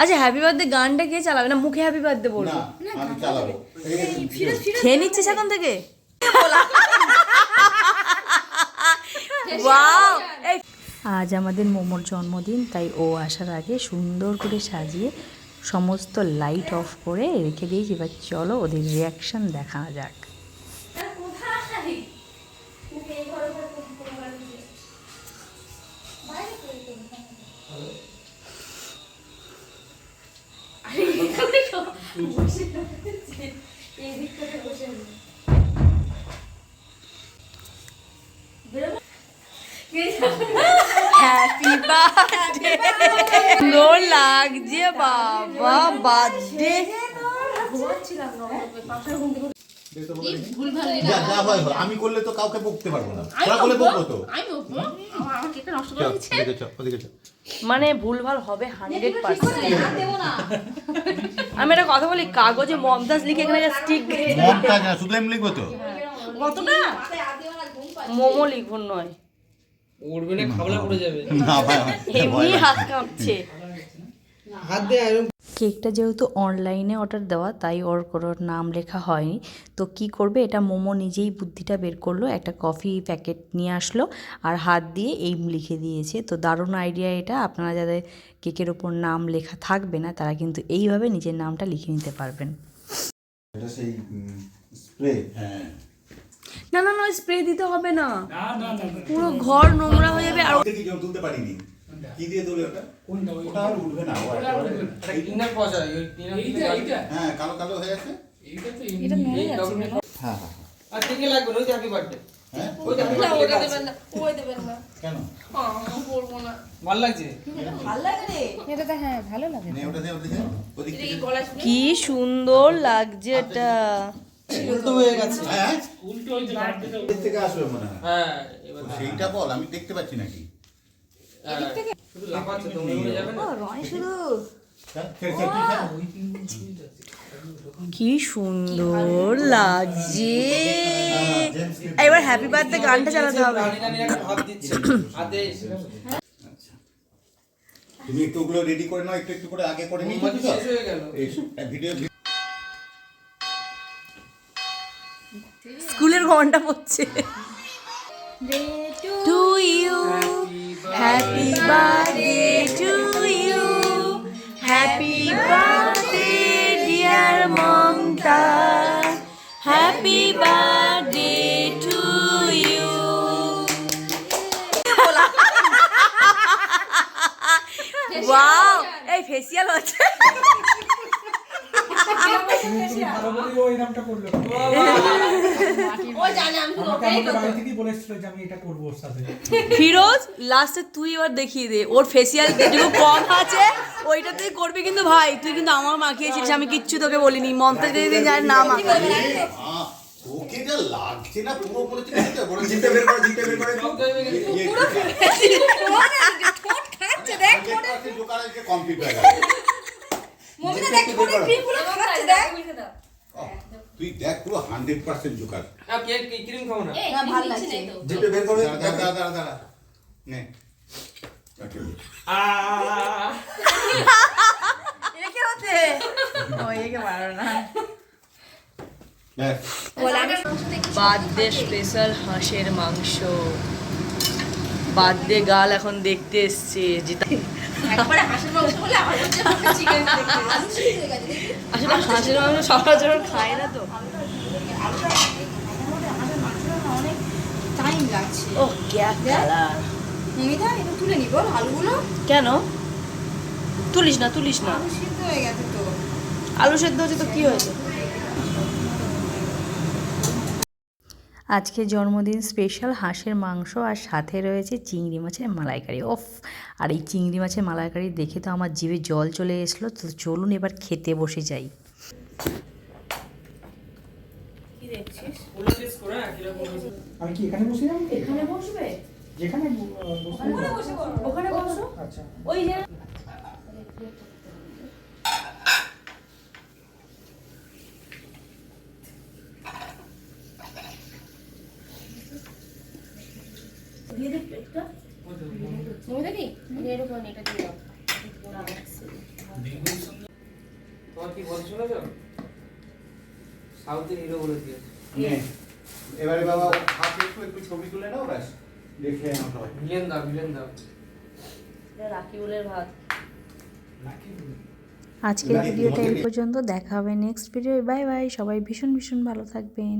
আচ্ছা happy birthday গানটা কে চালাবে? না মুখে হ্যাপি বার্থডে না বলব আমি চালাবো। খেয়ে নিচ্ছিস এখন থেকে! আজ আমাদের মোমোর জন্মদিন তাই ও আসার আগে সুন্দর করে সাজিয়ে সমস্ত লাইট অফ করে রেখে দিয়েছি। এবার চলো ওদের রিয়াকশন দেখা যাক। হ্যাপি বার্থডে লাগছে বাবা বার্থডে হয় হয়। আমি করলে তো কাউকে বকতে পারব না। তোরা করলে বকবো? তো। মানে ভুলভাল হবে হান্ড্রেড পার্সেন্ট। আমি একটা কথা বলি কাগজে মমতাজ লিখে এখানে স্টিক মমতাজ না শুধু আমি লিখব তো? কতটা মোমো লিখব নয়। উঠবে না খাবলা পড়ে যাবে। না ভাই এমনি হাত কাঁপছে। হাত দিয়ে কেকটা যেহেতু অনলাইনে অর্ডার দেওয়া তাই ওর কোনো নাম লেখা হয়নি তো কি করবে এটা মোমো নিজেই বুদ্ধিটা বের করল একটা কফি প্যাকেট নিয়ে আসলো আর হাত দিয়ে এইম লিখে দিয়েছে তো দারুণ আইডিয়া এটা আপনারা যাদের কেকের ওপর নাম লেখা থাকবে না তারা কিন্তু এইভাবে নিজের নামটা লিখে নিতে পারবেন এটা সেই স্প্রে হ্যাঁ না না না স্প্রে দিতে হবে না পুরো ঘর নোংরা হয়ে যাবে আর তুলতে পারিনি কি দিয়ে তোলে ওটা? ওটা আর উঠবে না ও একেবারে- টিনের পয়সা ওই হ্যাঁ কালো কালো হয়ে আছে হ্যাঁ হ্যাঁ আর লাগবে ওই হ্যাপি বার্থডে হ্যাঁ? কি সুন্দর লাগছে এটা। উল্টো হয়ে গেছে। হ্যাঁ এর থেকে আসবে মনে হয়। হ্যাঁ এবার সেইটা বল আমি দেখতে পাচ্ছি নাকি? হ্যাঁ, শুধু লাফাচ্ছে তো যাবে না? হ্যাঁ, কি সুন্দর লাগছে। এবার হ্যাপি বার্থডে গানটা চালাতে হবে। তুমি একটু ওগুলো রেডি করে নাও একটু একটু করে আগে করে নিই শেষ হয়ে গেল। এই ভিডিও স্কুলের ঘণ্টা পড়ছে। Happy birthday to you wow এই ফেসিয়াল হচ্ছে। ফিরোজ লাস্টে তুই এবার দেখিয়ে দে। ওর ফেসিয়াল যেটুকু কম আছে ওইটা তুই করবি কিন্তু ভাই। তুই কিন্তু আমার মাখিয়েছিস আমি কিচ্ছু তোকে বলিনি। মমতা যদি জানি না মা আহ, ওকে যা লাগছে না পুরো বড় জিতে বের করে জিতে বের করে। পুরো খাচ্ছে দেখ জোকার আজকে কমপ্লিট হয়ে গেল আহ, তুই দেখ পুরো হান্ড্রেড পার্সেন্ট জোকার ক্রিম না? জিতে বের করে। দাঁড়া দাঁড়া দাঁড়া নে। Okay. ব্যাস বার্থডে স্পেশাল হাঁসের মাংস। বার্থডে গাল এখন দেখতে এসছে যেটা আসলে হাঁসের মাংস সচরাচর খায় না তো। টাইম ও এটা তুলে নিব আলুগুলো। কেন? তুলিস না তুলিস না। আলু সিদ্ধ হয়ে হচ্ছে তো কি হয়েছে? আজকে জন্মদিন স্পেশাল হাঁসের মাংস আর সাথে রয়েছে চিংড়ি মাছের মালাইকারি। ওফ আর এই চিংড়ি মাছের মালাইকারি দেখে তো আমার জিভে জল চলে এসলো তো চলুন এবার খেতে বসে যাই? আমি কি এখানে বসে যাব এখানে বসবে? যেখানে ব- আহ, ওখানে বসো আচ্ছা। ওই যে মমিতা কি এরকম এটা দিয়ে দাও কি বলছো শুনেছো সাউথের হিরো বলে দিয়েছে এবারে বাবা হাত একটু একটু ছবি তুলে নাও ব্যাস দেখে নাও সবাই ভিলেন দাও ভিলেন দাও রাকিবুলের ভাত আজকের ভিডিওটা এই পর্যন্ত দেখা হবে নেক্সট ভিডিও বাই বাই সবাই ভীষণ ভীষণ ভালো থাকবেন।